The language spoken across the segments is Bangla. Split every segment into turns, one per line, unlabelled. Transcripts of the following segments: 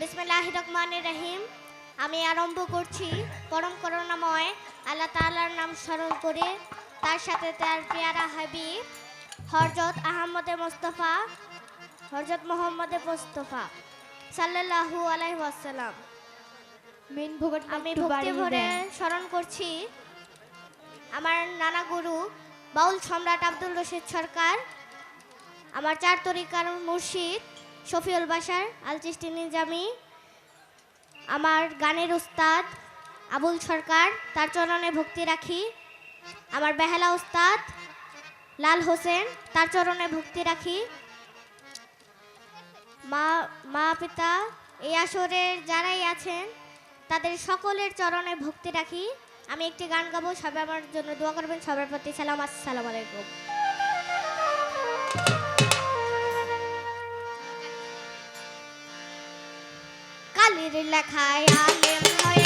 বিসমিল্লাহ রহমান রহিম আমি আরম্ভ করছি পরম করুণাময় আল্লাহ তাআলার নাম স্মরণ করে তার সাথে তার পেয়ারা হাবিব হরজত আহমদে মোস্তফা হরজত মোহাম্মদে মোস্তফা সাল্লাল্লাহু আলাইহি ওয়াসাল্লাম।
মেন
আমি ভক্তি ভরে স্মরণ করছি আমার নানা গুরু বাউল সম্রাট আব্দুল রশিদ সরকার আমার চার তরিকার মুর্শিদ শফিউল বাসার আল চিস্তি নিজামি, আমার গানের উস্তাদ আবুল সরকার, তার চরণে ভক্তি রাখি, আমার বেহালা উস্তাদ লাল হোসেন, তার চরণে ভক্তি রাখি। মা মা পিতা এই আসরের যারাই আছেন, তাদের সকলের চরণে ভক্তি রাখি। আমি একটি গান গাবো, সবাই আমার জন্য দোয়া করবেন, সবার প্রতি সালাম, আসসালাম আলাইকুম। লেখায় আলেম হয়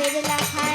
বেজে লাখা